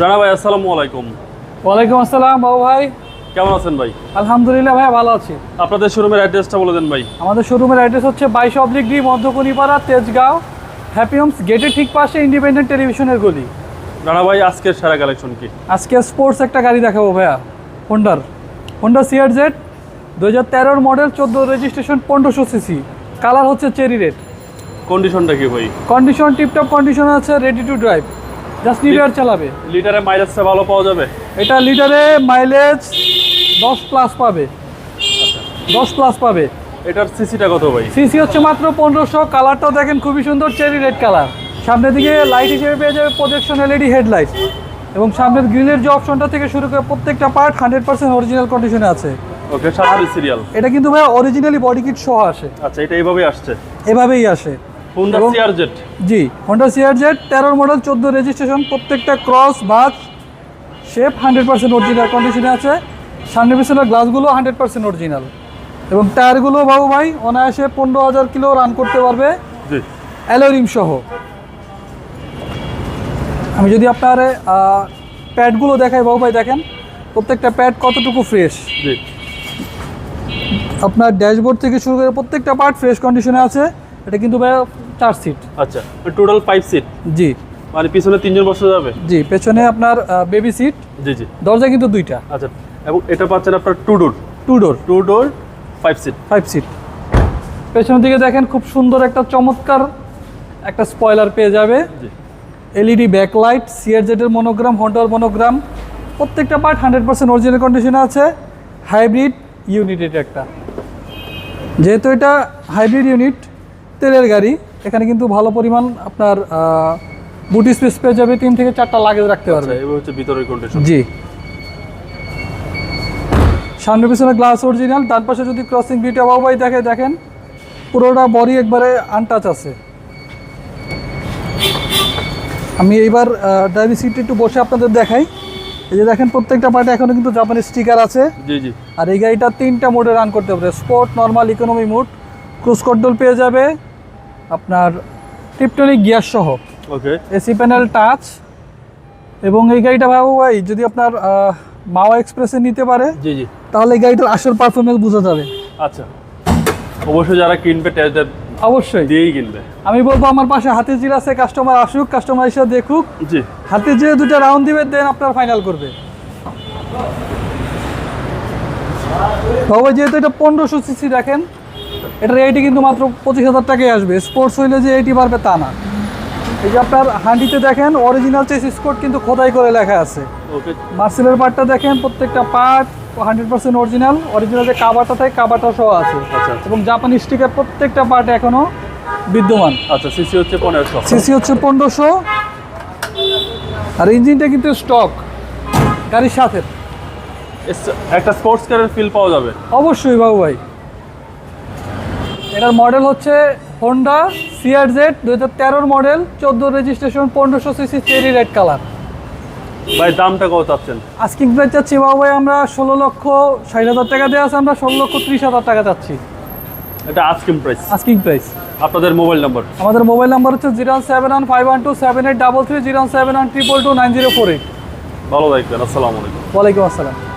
রানা ভাই আসসালামু আলাইকুম। ওয়ালাইকুম আসসালাম বাবু ভাই। কেমন আছেন ভাই? আলহামদুলিল্লাহ ভাই ভালো আছি। আপনাদের শোরুমের অ্যাড্রেসটা বলে দেন ভাই। আমাদের শোরুমের অ্যাড্রেস হচ্ছে বাইশ অবলিক ডি মধ্যকনিপাড়া তেজগাঁও হ্যাপি হোমস গেটের ঠিক পাশে ইন্ডিপেন্ডেন্ট টেলিভিশনের গলি। রানা ভাই আজকের সেরা কালেকশন কি? আজকে স্পোর্টস একটা গাড়ি দেখাবো ভাইয়া হোন্ডার হোন্ডা সিআর জেড দু হাজার তেরোর মডেল চোদ্দ রেজিস্ট্রেশন পনেরোশো সিসি কালার হচ্ছে চেরি রেড কন্ডিশনটা কি ভাই? কন্ডিশন টিপটপ কন্ডিশন আছে ready to drive just year চালাবে। লিটারে মাইলেজটা ভালো পাওয়া যাবে? এটা লিটারে মাইলেজ দশ প্লাস পাবে। দশ প্লাস পাবে। এটার সিসিটা কত ভাই? সিসি হচ্ছে মাত্র পনেরোশো। কালারটাও দেখেন খুবই সুন্দর চেরি রেড কালার সামনের দিকে লাইট হিসেবে পেয়ে যাবে প্রজেকশন এলইডি হেডলাইট এবং সামনের গ্রিলের যে অপশনটা থেকে শুরু করে প্রত্যেকটা পার্ট হান্ড্রেড পার্সেন্ট অরিজিনাল কন্ডিশনে আছে। ওকে সামনে সিরিয়াল এটা কিন্তু ভাই অরিজিনালি বডি কিট সহ আসে। আচ্ছা এটা এইভাবেই আসছে। এভাবেই আসে। হুন্ডা এবং- জি হন্ডা সিআর জেড তেরোর মডেল চোদ্দ রেজিস্ট্রেশন প্রত্যেকটা cross bus shape hundred percent original কন্ডিশনে আছে। সামনে পিছনের গ্লাসগুলো হান্ড্রেড পার্সেন্ট অরিজিনাল এবং টায়ারগুলো বাবু ভাই অনায়াসে পনেরো হাজার কিলো রান করতে পারবে। অ্যালোরিম সহ। আমি যদি আপনার প্যাডগুলো দেখাই বাবু ভাই দেখেন প্রত্যেকটা প্যাড কতটুকু ফ্রেশ আপনার ড্যাশবোর্ড থেকে শুরু করে প্রত্যেকটা পার্ট ফ্রেশ কন্ডিশনে আছে। এটা কিন্তু ভাই চার সিট আচ্ছা টোটাল ফাইভ সিট জি। মানে পিছনে তিনজন বসে যাবে? জি পেছনে আপনার বেবি সিট জি জি। দরজা কিন্তু দুইটা। আচ্ছা এবং এটা পাচ্ছেন আপনার two door two door two door five seat five seat পেছনের দিকে দেখেন খুব সুন্দর একটা চমৎকার একটা স্পয়লার পেয়ে যাবে। এলইডি ব্যাকলাইট সিআরজেডের মনোগ্রাম হন্ডার মনোগ্রাম প্রত্যেকটা পার্ট হান্ড্রেড পার্সেন্ট অরিজিনাল কন্ডিশনে আছে। হাইব্রিড ইউনিট এটা একটা। যেহেতু এটা হাইব্রিড ইউনিট তেলের গাড়ি। এখানে কিন্তু ভালো পরিমাণ আপনার বুটি স্পেস পেয়ে যাবে তিন থেকে চারটা লাগেজ রাখতে আচ্ছা পারবে। এবার হচ্ছে ভিতরের কন্ডিশন জি। সামনে পিছনে গ্লাস অরিজিনাল ডান পাশে যদি ক্রসিং বিটা বাবাই দেখে দেখেন পুরোটা বডি একবারে আনটাচ আছে। আমি এইবার ড্রাইভিং সিটে একটু বসে আপনাদের দেখাই। এই যে দেখেন প্রত্যেকটা পার্টে এখনও কিন্তু জাপানি স্টিকার আছে। জি জি। আর এই গাড়িটা তিনটা মোডে রান করতে পারে sport normal economy mode cruise control পেয়ে যাবে। আপনার টিপটনিক গিয়ার সহ। ওকে। এসি প্যানেল টাচ এবং এই গাড়িটা ভাবো ভাই যদি আপনার মাওয়া এক্সপ্রেসে নিতে পারে জি জি। তাহলে এই গাড়িটার আসল পারফরমেন্স বোঝা যাবে। আচ্ছা। অবশ্যই যারা কিনবে টেস্ট অবশ্যই। দিয়েই কিনবে। আমি বলব আমার পাশে হাতির জির আছে কাস্টমার আসুক কাস্টমার এসে দেখুক। জি। হাতির জিরে দুটো রাউন্ড দিবে দেন আপনার ফাইনাল করবে। বাবা যেহেতু এটা পনেরোশো সিসি দেখেন। এটার এইটি কিন্তু মাত্র পঁচিশ হাজার টাকায় আসবে। স্পোর্টস হইলে যে এইটি পারবে তা না। এই যে আপনার হান্ডিতে দেখেন অরিজিনাল চেস কোড কিন্তু খোদাই করে লেখা আছে। ওকে মার্সেলের পার্টটা দেখেন প্রত্যেকটা part hundred percent original original যে কাবারটা থাকে কাবারটা সহ আছে। আচ্ছা। এবং জাপানি স্টিকার প্রত্যেকটা পার্ট এখনও বিদ্যমান। আচ্ছা সিসি হচ্ছে পনেরোশো। সিসি হচ্ছে পনেরোশো। আর ইঞ্জিনটা কিন্তু স্টক গাড়ির সাথে। একটা স্পোর্টস কারের ফিল পাওয়া যাবে। অবশ্যই বাবু ভাই। এটার মডেল হচ্ছে হোন্ডা সিআর জেড দু হাজার তেরোর মডেল চোদ্দ রেজিস্ট্রেশন পনেরোশো সিসি চেরি রেড কালার ভাই দামটা কত চাচ্ছেন? আস্কিং প্রাইস চাচ্ছি বাবু ভাই আমরা ষোলো লক্ষ ষাট হাজার টাকা দিয়ে আছে আমরা ষোলো লক্ষ ত্রিশ হাজার টাকা চাচ্ছি। এটা আজকিম প্রাইস আস্কিং প্রাইস আপনাদের মোবাইল নাম্বার আমাদের মোবাইল নাম্বার হচ্ছে zero seven one five one two seven eight double three zero seven one triple two nine zero four eight. ভালো থাকবেন আসসালামু আলাইকুম। ওয়ালাইকুম আসসালাম।